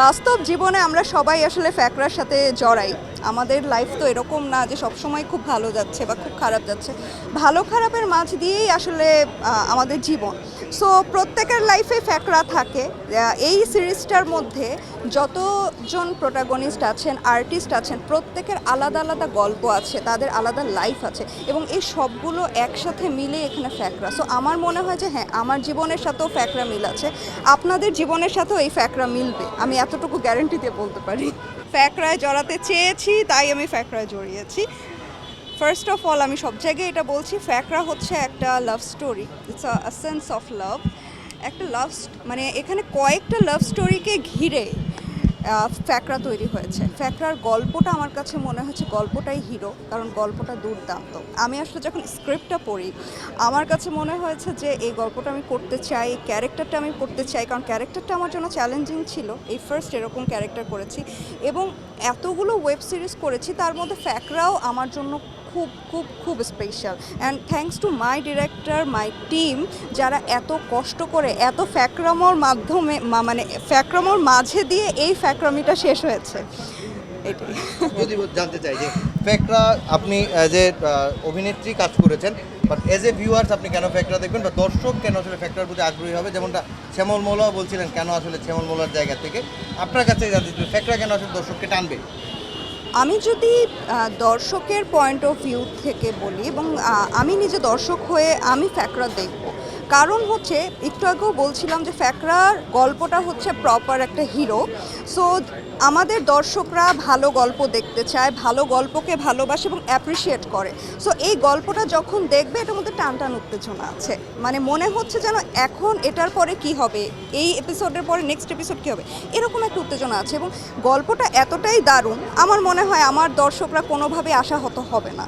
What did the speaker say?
বাস্তব জীবনে আমরা সবাই আসলে ফ্যাকরার সাথে জড়াই। আমাদের লাইফ তো এরকম না যে সবসময় খুব ভালো যাচ্ছে বা খুব খারাপ যাচ্ছে। ভালো খারাপের মাঝ দিয়েই আসলে আমাদের জীবন। সো প্রত্যেকের লাইফে ফ্যাকরা থাকে। এই সিরিজটার মধ্যে যতজন প্রোটাগনিস্ট আছেন আর্টিস্ট আছেন, প্রত্যেকের আলাদা আলাদা গল্প আছে, তাদের আলাদা লাইফ আছে এবং এই সবগুলো একসাথে মিলে এখানে ফ্যাকরা। সো আমার মনে হয় যে হ্যাঁ আমার জীবনের সাথেও ফ্যাকরা মিল আছে। আপনাদের জীবনের সাথেও এই ফ্যাকরা মিলবে। আমি এতটুকু গ্যারেন্টি দিয়ে বলতে পারি। ফ্যাকরায় জড়াতে চেয়েছি, তাই আমি ফ্যাকরায় জড়িয়েছি। ফার্স্ট অফ অল আমি সব জায়গায় এটা বলছি, ফ্যাকরা হচ্ছে একটা love story it's a sense of love একটা লাভ মানে এখানে কয়েকটা লাভ স্টোরিকে ঘিরে ফ্যাকরা তৈরি হয়েছে। ফ্যাকরার গল্পটা আমার কাছে মনে হচ্ছে গল্পটাই হিরো কারণ গল্পটা দুর্দান্ত। আমি আসলে যখন স্ক্রিপ্টটা পড়ি, আমার কাছে মনে হয়েছে যে এই গল্পটা আমি করতে চাই, এই ক্যারেক্টারটা আমি করতে চাই, কারণ ক্যারেক্টারটা আমার জন্য চ্যালেঞ্জিং ছিল। এই ফার্স্ট এরকম ক্যারেক্টার করেছি এবং এতগুলো ওয়েব সিরিজ করেছি, তার মধ্যে ফ্যাকরাও আমার জন্য খুব খুব খুব special and thanks to my director my team যারা এত কষ্ট করে, এত ফ্যাক্রামোর মাধ্যমে মানে ফ্যাক্রামোর মাঝে দিয়ে এই ফ্যাক্রামিটা শেষ হয়েছে। এটাই। জানতে চাই যে ফ্যাকরা আপনি এ অভিনেত্রী কাজ করেছেন বাট এজ এ ভিউয়ার্স আপনি কেন ফ্যাকরা দেখবেন, বা দর্শক কেন আসলে ফ্যাকরার প্রতি আগ্রহী হবে? যেমনটা শ্যামল মোলাও বলছিলেন, কেন আসলে শ্যামল মোলার জায়গা থেকে? আপনার কাছে জানতে ফ্যাকরা কেন আসলে দর্শককে টানবে? আমি যদি দর্শকের পয়েন্ট অফ ভিউ থেকে বলি এবং আমি নিজে দর্শক হয়ে আমি ফ্যাকরা দেখব। কারণ হচ্ছে, একটু আগেও বলছিলাম যে ফ্যাকরার গল্পটা হচ্ছে প্রপার একটা হিরো সো আমাদের দর্শকরা ভালো গল্প দেখতে চায়, ভালো গল্পকে ভালোবাসে এবং অ্যাপ্রিসিয়েট করে। সো এই গল্পটা যখন দেখবে, এটার মধ্যে টান টান উত্তেজনা আছে। মানে মনে হচ্ছে যেন এখন এটার পরে কি হবে? এই এপিসোডের পরে নেক্সট এপিসোড কী হবে? এরকম একটা উত্তেজনা আছে এবং গল্পটা এতটাই দারুণ, আমার মনে হয় আমার দর্শকরা কোনোভাবে আশাহত হবে না।